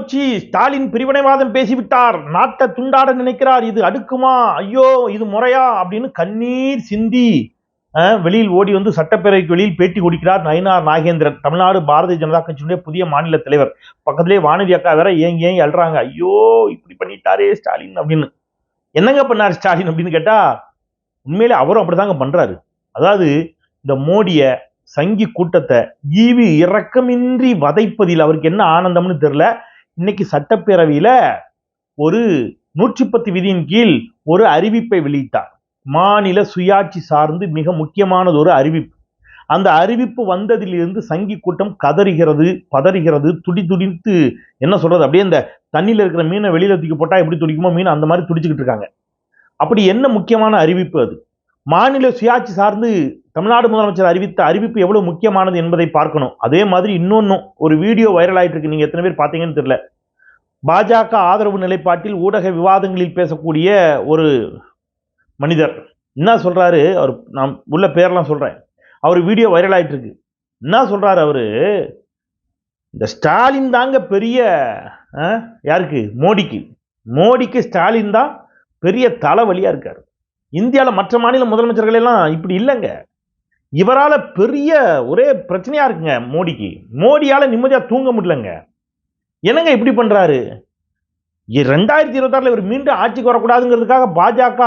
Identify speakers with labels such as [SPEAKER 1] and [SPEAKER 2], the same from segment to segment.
[SPEAKER 1] போச்சு. ஸ்டாலின் பிரிவினைவாதம் பேசிவிட்டார். நாட்டை துண்டாட நினைக்கிறார். இது அடுக்குமா? ஐயோ இது முறையா? அப்படின்னு கண்ணீர் சிந்தி வெளியில் ஓடி வந்து சட்டப்பேரவைக்கு வெளியில் பேட்டி கொடுக்கிறார் நயினார் நாகேந்திரன். தமிழ்நாடு பாரதிய ஜனதா கட்சியினுடைய புதிய மாநில தலைவர். பக்கத்திலே வானதி அக்கா வேற ஏங்கி ஏங்கி அழுறாங்க. ஐயோ இப்படி பண்ணிட்டாரே ஸ்டாலின் அப்படின்னு. என்னங்க பண்ணார் ஸ்டாலின் அப்படின்னு கேட்டா உண்மையிலே அவரும் அப்படிதாங்க பண்றாரு. அதாவது இந்த மோடிய சங்கி கூட்டத்தை ஈவி இறக்கமின்றி வதைப்பதில் அவருக்கு என்ன ஆனந்தம்னு தெரியல. இன்னைக்கு சட்டப்பேரவையில ஒரு நூற்றி பத்து விதியின் கீழ் ஒரு அறிவிப்பை வெளியிட்டார். மாநில சுயாட்சி சார்ந்து மிக முக்கியமானது ஒரு அறிவிப்பு. அந்த அறிவிப்பு வந்ததிலிருந்து சங்கி கூட்டம் கதறுகிறது பதறுகிறது துடி துடித்து என்ன சொல்றது? அப்படியே இந்த தண்ணியில் இருக்கிற மீனை வெளியில தூக்கி போட்டா எப்படி துடிக்குமோ மீன் அந்த மாதிரி துடிச்சுக்கிட்டு இருக்காங்க. அப்படி என்ன முக்கியமான அறிவிப்பு அது? மாநில சுயாட்சி சார்ந்து தமிழ்நாடு முதலமைச்சர் அறிவித்த அறிவிப்பு எவ்வளவு முக்கியமானது என்பதை பார்க்கணும். அதே மாதிரி இன்னொன்னும் ஒரு வீடியோ வைரல் ஆயிட்டு இருக்கு நீங்க எத்தனை பேர் பார்த்தீங்கன்னு தெரியல. பாஜக ஆதரவு நிலைப்பாட்டில் ஊடக விவாதங்களில் பேசக்கூடிய ஒரு மனிதர். என்ன சொல்றாரு? அவர் நான் உள்ள பேரெலாம் சொல்றேன். அவர் வீடியோ வைரல் ஆயிட்டு இருக்கு என்ன சொல்றாரு அவரு? இந்த ஸ்டாலின் தாங்க பெரிய யாருக்கு? மோடிக்கு. மோடிக்கு ஸ்டாலின் தான் பெரிய தலைவலியா இருக்காரு. இந்தியாவில் மற்ற மாநில முதலமைச்சர்கள் எல்லாம் இப்படி இல்லைங்க. இவரால் பெரிய ஒரே பிரச்சனையா இருக்குங்க மோடிக்கு. மோடியால் நிம்மதியாக தூங்க முடியலங்க. என்னங்க இப்படி பண்ணுறாரு ரெண்டாயிரத்தி இருபத்தாறுல இவர் மீண்டும் ஆட்சிக்கு வரக்கூடாதுங்கிறதுக்காக பாஜக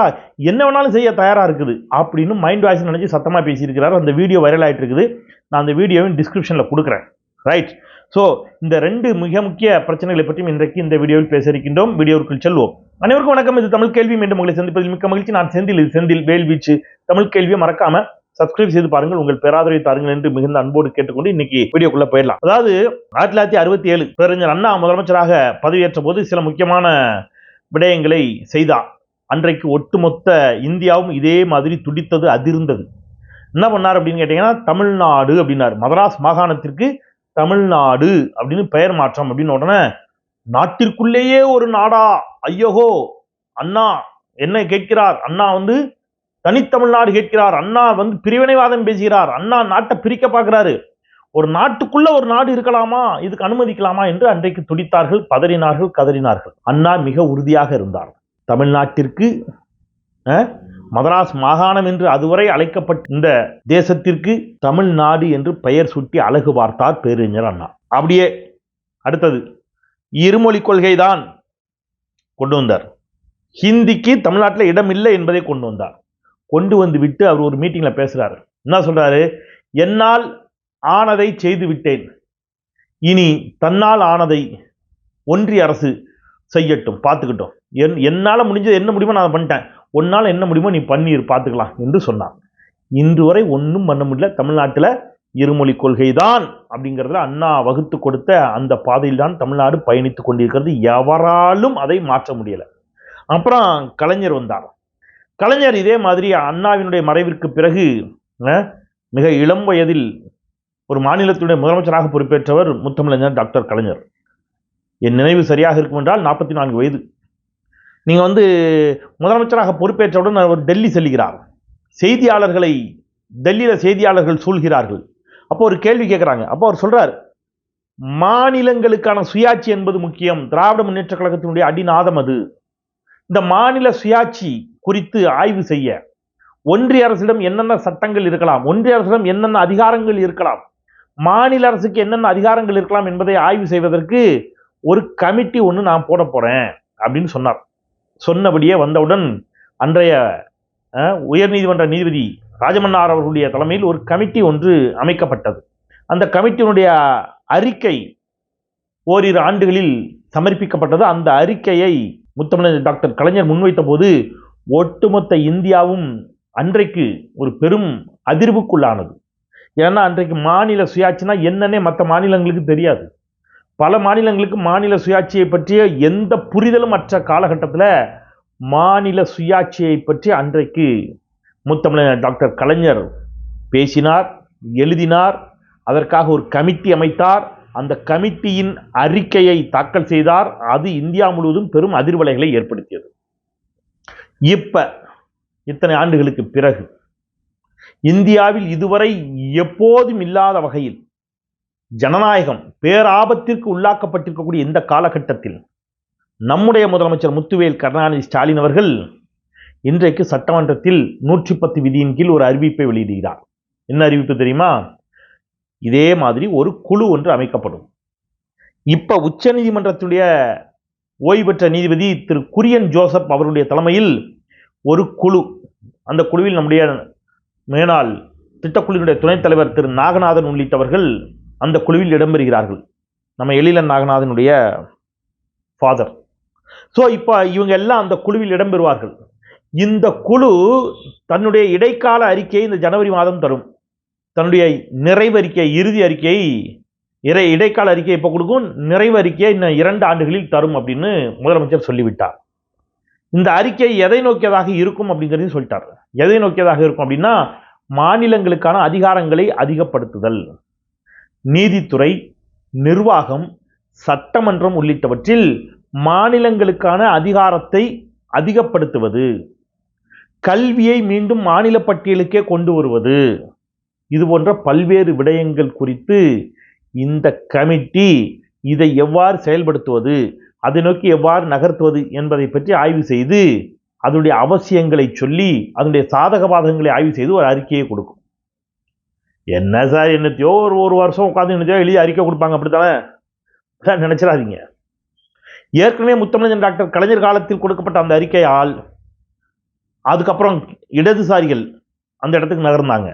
[SPEAKER 1] என்ன வேணாலும் செய்ய தயாராக இருக்குது அப்படின்னு மைண்ட் வாய்ஸ் நினச்சி சத்தமாக பேசியிருக்கிறாரு. அந்த வீடியோ வைரல் ஆகிட்டு இருக்குது. நான் அந்த வீடியோவின் டிஸ்கிரிப்ஷனில் கொடுக்குறேன். ரைட் ஸோ இந்த ரெண்டு மிக முக்கிய பிரச்சனைகளை பற்றியும் இன்றைக்கு இந்த வீடியோவில் பேச இருக்கின்றோம். வீடியோவுக்குள் செல்வோம். அனைவருக்கும் வணக்கம். இது தமிழ் கேள்வி. மீண்டும் உங்களை சந்திப்பதில் மிக்க மகிழ்ச்சி. நான் செந்தில். இது செந்தில் வேல்வீச்சு. தமிழ் கேள்வியை மறக்காம சப்ஸ்கிரைப் செய்து பாருங்கள். உங்கள் பேராதரவை தாருங்கள் என்று மிகுந்த அன்போடு கேட்டுக்கொண்டு இன்னைக்கு வீடியோக்குள்ள போயிடலாம். அதாவது ஆயிரத்தி தொள்ளாயிரத்தி அறுபத்தி ஏழு பேரறிஞர் அண்ணா முதலமைச்சராக பதவியேற்ற போது சில முக்கியமான விடயங்களை செய்தார். அன்றைக்கு ஒட்டுமொத்த இந்தியாவும் இதே மாதிரி துடித்தது அதிர்ந்தது. என்ன பண்ணார் அப்படின்னு கேட்டீங்கன்னா தமிழ்நாடு அப்படின்னாரு. மதராஸ் மாகாணத்திற்கு தமிழ்நாடு அப்படின்னு பெயர் மாற்றம் அப்படின்னு உடனே நாட்டிற்குள்ளேயே ஒரு நாடா ஐயோகோ அண்ணா என்ன கேட்கிறார். அண்ணா வந்து தனித்தமிழ்நாடு கேட்கிறார். அண்ணா வந்து பிரிவினைவாதம் பேசுகிறார். அண்ணா நாட்டை பிரிக்க பார்க்கிறாரு. ஒரு நாட்டுக்குள்ள ஒரு நாடு இருக்கலாமா? இதுக்கு அனுமதிக்கலாமா? என்று அன்றைக்கு துடித்தார்கள் பதறினார்கள் கதறினார்கள். அண்ணா மிக உறுதியாக இருந்தார். தமிழ்நாட்டிற்கு மதராஸ் மாகாணம் என்று அதுவரை அழைக்கப்பட்ட இந்த தேசத்திற்கு தமிழ்நாடு என்று பெயர் சுட்டி அழகு பார்த்தார் பேரறிஞர் அண்ணா. அப்படியே அடுத்தது இருமொழி கொள்கை தான் கொண்டு வந்தார். ஹிந்திக்கு தமிழ்நாட்டில் இடம் இல்லை என்பதை கொண்டு வந்தார். கொண்டு வந்து விட்டு அவர் ஒரு மீட்டிங்கில் பேசுகிறாரு என்ன சொல்கிறாரு என்னால் ஆனதை செய்து விட்டேன். இனி தன்னால் ஆனதை ஒன்றிய அரசு செய்யட்டும். பார்த்துக்கிட்டோம். என் என்னால் முடிஞ்சது என்ன முடியுமோ நான் அதை பண்ணிட்டேன். உன்னால் என்ன முடியுமோ நீ பண்ணிரு பார்த்துக்கலாம் என்று சொன்னார் இன்று வரை ஒன்றும் பண்ண முடியல. தமிழ்நாட்டில் இருமொழி கொள்கை தான் அப்படிங்கிறதுல அண்ணா வகுத்து கொடுத்த அந்த பாதையில் தான் தமிழ்நாடு பயணித்து கொண்டிருக்கிறது. எவராலும் அதை மாற்ற முடியலை. அப்புறம் கலைஞர் வந்தார். கலைஞர் இதே மாதிரி அண்ணாவினுடைய மறைவிற்கு பிறகு மிக இளம் வயதில் ஒரு மாநிலத்தினுடைய முதலமைச்சராக பொறுப்பேற்றவர் முத்தமிழஞ்சர் டாக்டர் கலைஞர். என் நினைவு சரியாக இருக்கும் என்றால் நாற்பத்தி நான்கு வயது. நீங்கள் வந்து முதலமைச்சராக பொறுப்பேற்றவுடன் அவர் டெல்லி செல்கிறார். செய்தியாளர்களை டெல்லியில் செய்தியாளர்கள் சூழ்கிறார்கள். அப்போ ஒரு கேள்வி கேட்குறாங்க அப்போ அவர் சொல்கிறார் மாநிலங்களுக்கான சுயாட்சி என்பது முக்கியம். திராவிட முன்னேற்ற கழகத்தினுடைய அடிநாதம் அது. இந்த மாநில சுயாட்சி குறித்து ஆய்வு செய்ய. ஒன்றிய அரசிடம் என்னென்ன சட்டங்கள் இருக்கலாம்? ஒன்றிய அரசிடம் என்னென்ன அதிகாரங்கள் இருக்கலாம்? மாநில அரசுக்கு என்னென்ன அதிகாரங்கள் இருக்கலாம் என்பதை ஆய்வு செய்வதற்கு ஒரு கமிட்டி ஒன்று நான் போட போகிறேன் அப்படின்னு சொன்னார். சொன்னபடியே வந்தவுடன் அன்றைய உயர்நீதிமன்ற நீதிபதி ராஜமன்னார் அவர்களுடைய தலைமையில் ஒரு கமிட்டி ஒன்று அமைக்கப்பட்டது. அந்த கமிட்டியினுடைய அறிக்கை ஓரிரு ஆண்டுகளில் சமர்ப்பிக்கப்பட்டது. அந்த அறிக்கையை முத்தமிழர் டாக்டர் கலைஞர் முன்வைத்த போது ஒட்டுமொத்த இந்தியாவும் அன்றைக்கு ஒரு பெரும் அதிர்வுக்குள்ளானது. ஏன்னா அன்றைக்கு மாநில சுயாட்சினா என்னன்னே மற்ற மாநிலங்களுக்கு தெரியாது. பல மாநிலங்களுக்கு மாநில சுயாட்சியை பற்றிய எந்த புரிதலும் அற்ற காலகட்டத்தில் மாநில சுயாட்சியை பற்றி அன்றைக்கு முத்தமிழர் டாக்டர் கலைஞர் பேசினார் எழுதினார் அதற்காக ஒரு கமிட்டி அமைத்தார். அந்த கமிட்டியின் அறிக்கையை தாக்கல் செய்தார். அது இந்தியா முழுவதும் பெரும் அதிர்வலைகளை ஏற்படுத்தியது. இப்போ இத்தனை ஆண்டுகளுக்கு பிறகு இந்தியாவில் இதுவரை எப்போதும் இல்லாத வகையில் ஜனநாயகம் பேராபத்திற்கு உள்ளாக்கப்பட்டிருக்கக்கூடிய இந்த காலகட்டத்தில் நம்முடைய முதலமைச்சர் முத்துவேல் கருணாநிதி ஸ்டாலின் அவர்கள் இன்றைக்கு சட்டமன்றத்தில் நூற்றி பத்து விதியின் கீழ் ஒரு அறிவிப்பை வெளியிடுகிறார். என்ன அறிவிப்பு தெரியுமா? இதே மாதிரி ஒரு குழு ஒன்று அமைக்கப்படும். இப்போ உச்சநீதிமன்றத்துடைய ஓய்வு பெற்ற நீதிபதி திரு குரியன் ஜோசப் அவருடைய தலைமையில் ஒரு குழு அந்த குழுவில் நம்முடைய மேனால் திட்டக்குழுவினுடைய துணைத் தலைவர் திரு நாகநாதன் உள்ளிட்டவர்கள் அந்த குழுவில் இடம்பெறுகிறார்கள். நம்ம எழிலன் நாகநாதனுடைய ஃபாதர் ஸோ இப்போ இவங்க எல்லாம் அந்த குழுவில் இடம்பெறுவார்கள். இந்த குழு தன்னுடைய இடைக்கால அறிக்கையை இந்த ஜனவரி மாதம் தரும். தன்னுடைய நிறைவு அறிக்கை இறுதி அறிக்கை இறை இடைக்கால அறிக்கை இப்போ கொடுக்கும்? நிறைவு அறிக்கையை இன்னும் இரண்டு ஆண்டுகளில் தரும் அப்படின்னு முதலமைச்சர் சொல்லிவிட்டார். இந்த அறிக்கை எதை நோக்கியதாக இருக்கும் அப்படிங்கிறதையும் சொல்லிட்டார். எதை நோக்கியதாக இருக்கும் அப்படின்னா மாநிலங்களுக்கான அதிகாரங்களை அதிகப்படுத்துதல். நீதித்துறை நிர்வாகம் சட்டமன்றம் உள்ளிட்டவற்றில் மாநிலங்களுக்கான அதிகாரத்தை அதிகப்படுத்துவது கல்வியை மீண்டும் மாநில பட்டியலுக்கே கொண்டு வருவது இது போன்ற பல்வேறு விடயங்கள் குறித்து இந்த கமிட்டி இதை எவ்வாறு செயல்படுத்துவது அதை நோக்கி எவ்வாறு நகர்த்துவது என்பதை பற்றி ஆய்வு செய்து அதனுடைய அவசியங்களை சொல்லி அதனுடைய சாதக பாதகங்களை ஆய்வு செய்து ஒரு அறிக்கையை கொடுக்கும். என்ன சார் என்னத்தையோ ஒரு ஒரு வருஷம் உட்காந்து என்னத்தையோ எழுதி அறிக்கை கொடுப்பாங்க அப்படித்தானே? சார் நினைச்சிடாதீங்க. ஏற்கனவே முத்தமிழன் டாக்டர் கலைஞர் காலத்தில் கொடுக்கப்பட்ட அந்த அறிக்கையால் அதுக்கப்புறம் இடதுசாரிகள் அந்த இடத்துக்கு நகர்ந்தாங்க.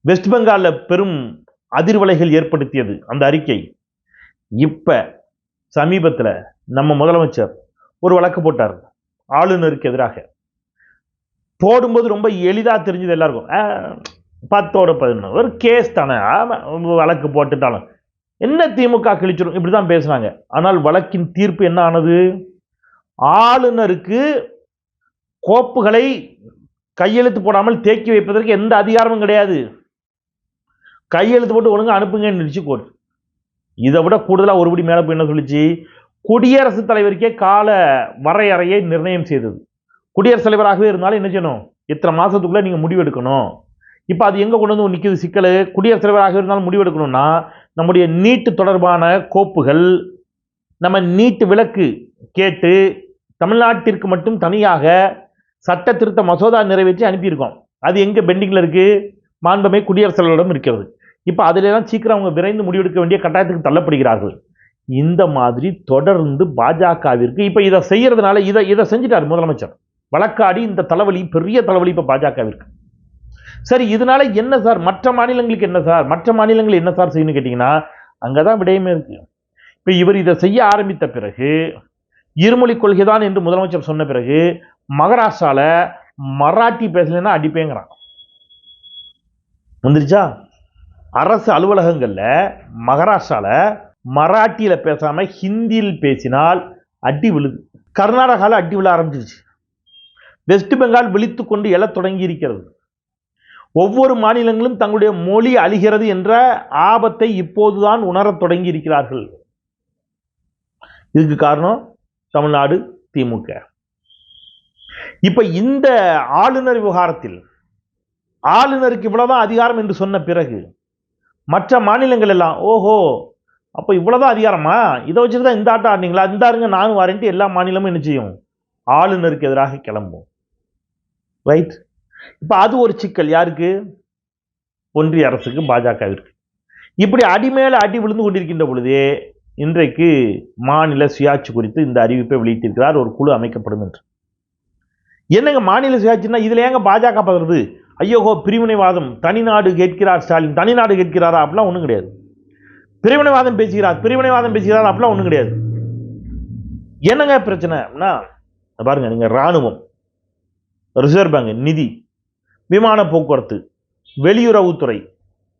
[SPEAKER 1] வெஸ்ட் பெங்காலில் பெரும் அதிர்வலைகள் ஏற்படுத்தியது அந்த அறிக்கை. இப்போ சமீபத்தில் நம்ம முதலமைச்சர் ஒரு வழக்கு போட்டார் ஆளுநருக்கு எதிராக. போடும்போது ரொம்ப எளிதாக தெரிஞ்சது எல்லாருக்கும். பத்தோட பதினொன்று. ஒரு கேஸ் தானே. வழக்கு போட்டுட்டாலும். என்ன திமுக கிழிச்சிடும் இப்படி தான் பேசுகிறாங்க ஆனால் வழக்கின் தீர்ப்பு என்ன ஆனது? ஆளுநருக்கு கோப்புகளை கையெழுத்து போடாமல் தேக்கி வைப்பதற்கு எந்த அதிகாரமும் கிடையாது. கையெழுத்து போட்டு ஒழுங்காக அனுப்புங்கன்னு நினைச்சு கோர்ட். இதை விட கூடுதலாக ஒருபடி மேலே போய் என்ன சொல்லிச்சு? குடியரசுத் தலைவருக்கே கால வரையறையை நிர்ணயம் செய்தது. குடியரசுத் தலைவராகவே இருந்தாலும் என்ன செய்யணும்? இத்தனை மாதத்துக்குள்ளே நீங்கள் முடிவெடுக்கணும். இப்போ அது எங்கே கொண்டு வந்து நிற்கிது சிக்கல்? குடியரசுத் தலைவராக இருந்தாலும் முடிவெடுக்கணும்னா நம்முடைய நீட்டு தொடர்பான கோப்புகள் நம்ம நீட்டு விலக்கு கேட்டு தமிழ்நாட்டிற்கு மட்டும் தனியாக சட்ட திருத்த மசோதா நிறைவேற்றி அனுப்பியிருக்கோம். அது எங்கே பெண்டிங்கில் இருக்குது மாண்புமை குடியரசுத் தலைவரிடம் இருக்கிறது. இப்போ அதிலெல்லாம் சீக்கிரம் அவங்க விரைந்து முடிவெடுக்க வேண்டிய கட்டாயத்துக்கு தள்ளப்படுகிறார்கள். இந்த மாதிரி தொடர்ந்து பாஜகவிற்கு இப்போ இதை செய்கிறதுனால இதை இதை செஞ்சிட்டார் முதலமைச்சர். வழக்காடி இந்த தலைவலி பெரிய தலைவலி இப்போ பாஜகவிற்கு. சரி இதனால என்ன சார் மற்ற மாநிலங்களுக்கு என்ன சார் மற்ற மாநிலங்கள் என்ன சார் செய்யணும்னு கேட்டிங்கன்னா அங்கே தான் விடயமே இருக்கு. இப்போ இவர் இதை செய்ய ஆரம்பித்த பிறகு இருமொழி கொள்கை தான் என்று முதலமைச்சர் சொன்ன பிறகு மகாராஷ்டிராவில் மராட்டி பேசலைன்னா அடிப்பேங்கிறான். வந்துருச்சா அரசு அலுவலகங்கள்ல மகாராஷ்டிரால மராட்டியில பேசாமல் ஹிந்தியில் பேசினால் அடி விழுது. கர்நாடகாவில் அடி விழ ஆரம்பிச்சிருச்சு. வெஸ்ட் பெங்கால் விழித்து கொண்டு எழத் தொடங்கி இருக்கிறது. ஒவ்வொரு மாநிலங்களும் தங்களுடைய மொழி அழிகிறது என்ற ஆபத்தை இப்போதுதான் உணரத் தொடங்கி இருக்கிறார்கள் இதுக்கு காரணம் தமிழ்நாடு திமுக. இப்ப இந்த ஆளுநர் விவகாரத்தில் ஆளுநருக்கு இவ்வளவுதான் அதிகாரம் என்று சொன்ன பிறகு மற்ற மாநிலங்கள் எல்லாம் ஓஹோ அப்போ இவ்வளோதான் அதிகாரமா? இதை வச்சுட்டு தான் இந்த ஆட்டம் ஆடினீங்களா? இந்த இருங்க நானும் வரேன்ட்டு எல்லா மாநிலமும் என்ன செய்யும்? ஆளுநருக்கு எதிராக கிளம்பும். ரைட் இப்போ அது ஒரு சிக்கல். யாருக்கு? ஒன்றிய அரசுக்கு பாஜகவிற்கு. இப்படி அடிமேல அடி விழுந்து கொண்டிருக்கின்ற பொழுதே இன்றைக்கு மாநில சுயாட்சி குறித்து இந்த அறிவிப்பை வெளியிட்டிருக்கிறார். ஒரு குழு அமைக்கப்படும் என்று. என்னங்க மாநில சுயாட்சின்னா இதுல ஏங்க பாஜக பதறது? ஐயோகோ பிரிவினைவாதம். தனிநாடு கேட்கிறார் ஸ்டாலின். தனிநாடு கேட்கிறாரா? அப்படிலாம் ஒன்றும் கிடையாது. பிரிவினைவாதம் பேசுகிறார். பிரிவினைவாதம் பேசுகிறார்? அப்படிலாம் ஒன்றும் கிடையாது. என்னங்க பிரச்சனை அப்படின்னா பாருங்க நீங்க ராணுவம் ரிசர்வ் பேங்க் நிதி விமான போக்குவரத்து வெளியுறவுத்துறை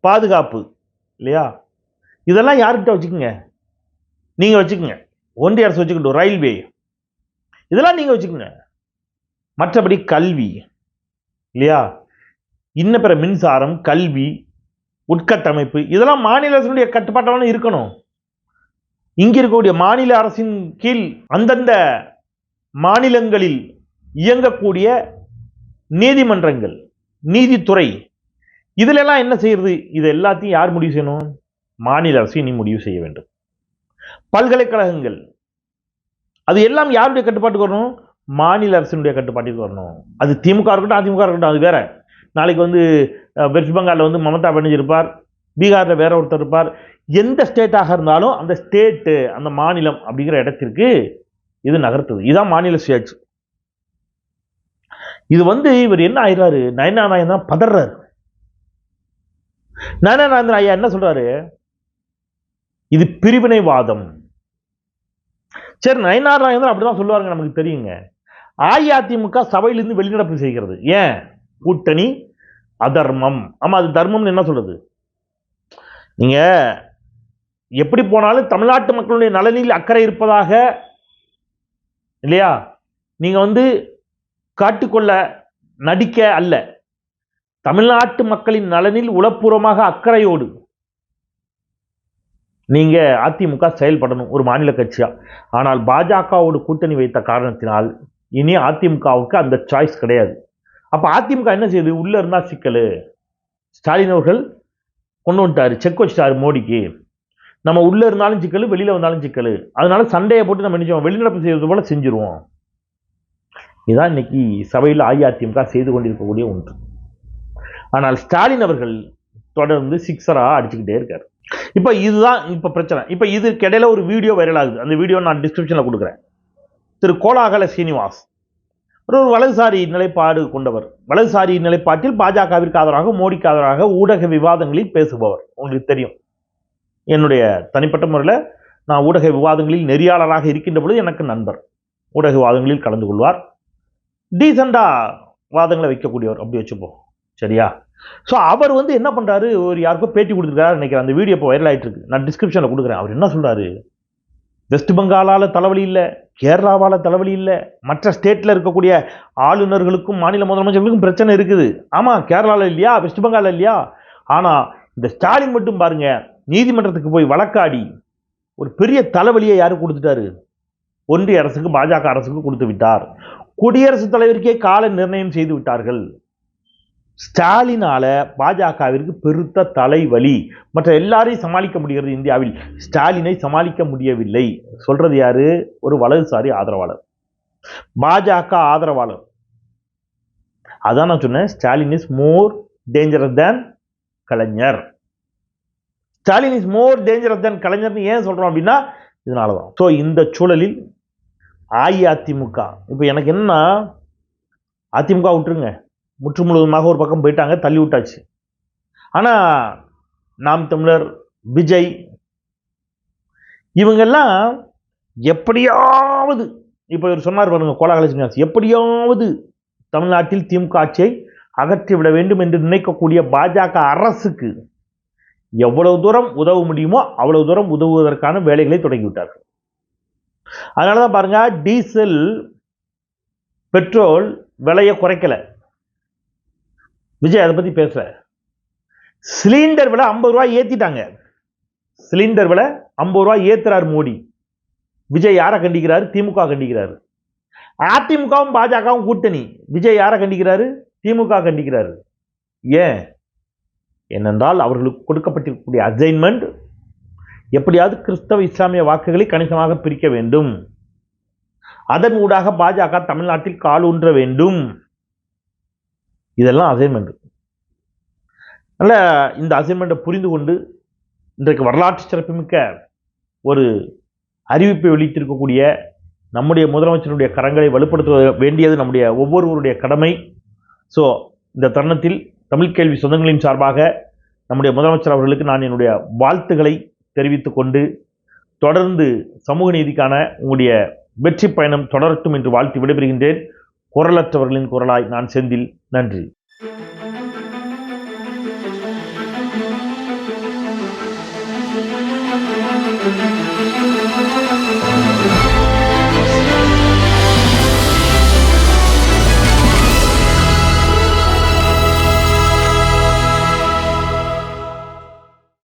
[SPEAKER 1] பாதுகாப்பு இல்லையா? இதெல்லாம் யார்கிட்ட வச்சுக்கோங்க? நீங்கள் வச்சுக்கோங்க. ஒன்றிய அரசு வச்சுக்கிட்டோம். ரயில்வே. இதெல்லாம் நீங்கள் வச்சுக்கோங்க. மற்றபடி கல்வி இல்லையா? இன்ன பிற மின்சாரம் கல்வி உட்கட்டமைப்பு இதெல்லாம் மாநில அரசினுடைய கட்டுப்பாட்டான இருக்கணும். இங்கே இருக்கக்கூடிய மாநில அரசின் கீழ் அந்தந்த மாநிலங்களில் இயங்கக்கூடிய நீதிமன்றங்கள் நீதித்துறை. இதுல எல்லாம் என்ன செய்யறது? இது எல்லாத்தையும் யார் முடிவு செய்யணும்? மாநில அரசு இனி முடிவு செய்ய வேண்டும். பல்கலைக்கழகங்கள். அது எல்லாம் யாருடைய கட்டுப்பாட்டுக்கு வரணும்? மாநில அரசினுடைய கட்டுப்பாட்டுக்கு வரணும். அது திமுக இருக்கட்டும் அதிமுக இருக்கட்டும் அது வேற. நாளைக்கு வந்து வெஸ்ட் பெங்காலில் வந்து மமதா பானர்ஜி இருப்பார். பீகாரில் வேற ஒருத்தர் இருப்பார். எந்த ஸ்டேட்டாக இருந்தாலும் அந்த ஸ்டேட்டு அந்த மாநிலம் அப்படிங்கிற இடத்திற்கு இது நகர்த்துது. இதுதான் மாநில சுயாட்சி. இது வந்து இவர் என்ன ஆயிடுறாரு? நயனா நாயன் தான் பதறாரு. நயனா நாயந்தன் ஐயா என்ன சொல்றாரு? இது பிரிவினைவாதம். சரி நயனார் நாயந்தன் அப்படிதான் சொல்லுவாருங்க நமக்கு தெரியுங்க. அஇஅதிமுக சபையிலிருந்து வெளிநடப்பு செய்கிறது. ஏன்? கூட்டணி அதர்மம். ஆமாம் அது தர்மம்னு என்ன சொல்றது? நீங்க எப்படி போனாலும் தமிழ்நாட்டு மக்களுடைய நலனில் அக்கறை இருப்பதாக இல்லையா? நீங்க வந்து காட்டிக்கொள்ள நடிக்க அல்ல. தமிழ்நாட்டு மக்களின் நலனில் உளப்பூர்வமாக அக்கறையோடு நீங்க அதிமுக செயல்படணும் ஒரு மாநில கட்சியா. ஆனால் பாஜகவோடு கூட்டணி வைத்த காரணத்தினால் இனி அதிமுகவுக்கு அந்த சாய்ஸ் கிடையாது. அப்ப அதிமுக என்ன செய்யுது? உள்ள இருந்தா சிக்கல். ஸ்டாலின் அவர்கள் கொண்டு வந்துட்டாரு செக் வச்சிட்டாரு மோடிக்கு. நம்ம உள்ள இருந்தாலும் சிக்கல் வெளியில வந்தாலும் சிக்கல். அதனால சண்டையை போட்டு நம்ம நினைச்சோம் வெளிநடப்பு செய்வது போல செஞ்சிருவோம். இதுதான் இன்னைக்கு சபையில் அஇஅதிமுக செய்து கொண்டிருக்கக்கூடிய ஒன்று. ஆனால் ஸ்டாலின் அவர்கள் தொடர்ந்து சிக்ஸராக அடிச்சுக்கிட்டே இருக்கார். இப்போ இதுதான் இப்போ பிரச்சனை. இப்போ இதுக்கு இடையில ஒரு வீடியோ வைரல் ஆகுது. அந்த வீடியோ நான் டிஸ்கிரிப்ஷனில் கொடுக்குறேன். திரு கோலாகல சீனிவாஸ். ஒரு வலதுசாரி நிலைப்பாடு கொண்டவர். வலதுசாரி நிலைப்பாட்டில் பாஜகவிற்கு ஆதரவாக மோடிக்கு ஆதரவாக ஊடக விவாதங்களில் பேசுபவர். உங்களுக்கு தெரியும். என்னுடைய தனிப்பட்ட முறையில் நான் ஊடக விவாதங்களில் நெறியாளராக இருக்கின்ற பொழுது எனக்கு நண்பர். ஊடக விவாதங்களில் கலந்து கொள்வார். டீசெண்டாக வாதங்களை வைக்கக்கூடியவர் அப்படி வச்சுப்போம். சரியா? ஸோ அவர் வந்து என்ன பண்ணுறாரு ஒரு யாருக்கோ பேட்டி கொடுத்துருக்காரு நினைக்கிறேன். அந்த வீடியோ இப்போ வைரல் ஆகிட்டு இருக்கு நான் டிஸ்கிரிப்ஷனில் கொடுக்குறேன். அவர் என்ன சொல்கிறாரு வெஸ்ட் பெங்காலால் தலைவலி இல்லை கேரளாவால் தலைவலி இல்லை மற்ற ஸ்டேட்டில் இருக்கக்கூடிய ஆளுநர்களுக்கும் மாநில முதலமைச்சர்களுக்கும் பிரச்சனை இருக்குது. ஆமாம் கேரளாவில் இல்லையா? வெஸ்ட் பெங்காலில் இல்லையா? ஆனால் இந்த ஸ்டாலின் மட்டும் பாருங்கள் நீதிமன்றத்துக்கு போய் வழக்காடி ஒரு பெரிய தலைவலியை யாரும் கொடுத்துட்டாரு? ஒன்றிய அரசுக்கு பாஜக அரசுக்கு கொடுத்து விட்டார். குடியரசுத் தலைவருக்கே கால நிர்ணயம் செய்து விட்டார்கள். ஸ்டாலினால பாஜகவிற்கு பெருத்த தலைவலி. மற்ற எல்லாரையும் சமாளிக்க முடிகிறது இந்தியாவில். ஸ்டாலினை சமாளிக்க முடியவில்லை. சொல்றது யாரு? ஒரு வலதுசாரி ஆதரவாளர். பாஜக ஆதரவாளர். அதான் நான் சொன்னேன் Stalin is more dangerous than Kalaignar. Stalin is more dangerous than கலைஞர்னு ஏன் சொல்றோம் அப்படின்னா இதனால தான் ஸோ இந்த சூழலில் அஇஅதிமுக. இப்போ எனக்கு என்ன அதிமுக விட்டுருங்க. முற்று முழுவதுமாக ஒரு பக்கம் போயிட்டாங்க தள்ளி விட்டாச்சு. ஆனால் நாம் தமிழர் விஜய் இவங்கெல்லாம் எப்படியாவது இப்போ இவர் சொன்னார் பாருங்க கோலாகல எப்படியாவது தமிழ்நாட்டில் திமுக ஆட்சியை அகற்றிவிட வேண்டும் என்று நினைக்கக்கூடிய பாஜக அரசுக்கு எவ்வளவு தூரம் உதவ முடியுமோ அவ்வளவு தூரம் உதவுவதற்கான வேலைகளை தொடங்கிவிட்டார்கள். அதனால தான் பாருங்க டீசல் பெட்ரோல் விலையை குறைக்கல. விஜய் அதை பத்தி பேசல சிலிண்டர் விலை ஐம்பது ரூபாய் ஏத்திட்டாங்க. சிலிண்டர் விலை ஐம்பது ரூபாய் ஏற்றுறார் மோடி. விஜய் யாரை கண்டிக்கிறாரு? திமுக கண்டிக்கிறாரு. அதிமுகவும் பாஜகவும் கூட்டணி. விஜய் யாரை கண்டிக்கிறாரு? திமுக கண்டிக்கிறாரு. ஏன்? ஏனென்றால் அவர்களுக்கு கொடுக்கப்பட்டிருக்கக்கூடிய அசைன்மெண்ட் எப்படியாவது கிறிஸ்தவ இஸ்லாமிய வாக்குகளை கணிசமாக பிரிக்க வேண்டும். அதன் ஊடாக பாஜக தமிழ்நாட்டில் காலூன்ற வேண்டும். இதெல்லாம் அசைன்மெண்ட். நல்ல இந்த அசைன்மெண்ட்டை புரிந்து கொண்டு இன்றைக்கு வரலாற்று சிறப்புமிக்க ஒரு அறிவிப்பை வெளியிட்டிருக்கக்கூடிய நம்முடைய முதலமைச்சருடைய கரங்களை வலுப்படுத்த வேண்டியது நம்முடைய ஒவ்வொருவருடைய கடமை. ஸோ இந்த தருணத்தில் தமிழ் கேள்வி சொந்தங்களின் சார்பாக நம்முடைய முதலமைச்சர் அவர்களுக்கு நான் என்னுடைய வாழ்த்துக்களை தெரிவித்துக் கொண்டு தொடர்ந்து சமூக நீதிக்கான உங்களுடைய வெற்றி பயணம் தொடரட்டும் என்று வாழ்த்து விடைபெறுகின்றேன். குரலற்றவர்களின் குரலாய் நான் செந்தில். நன்றி.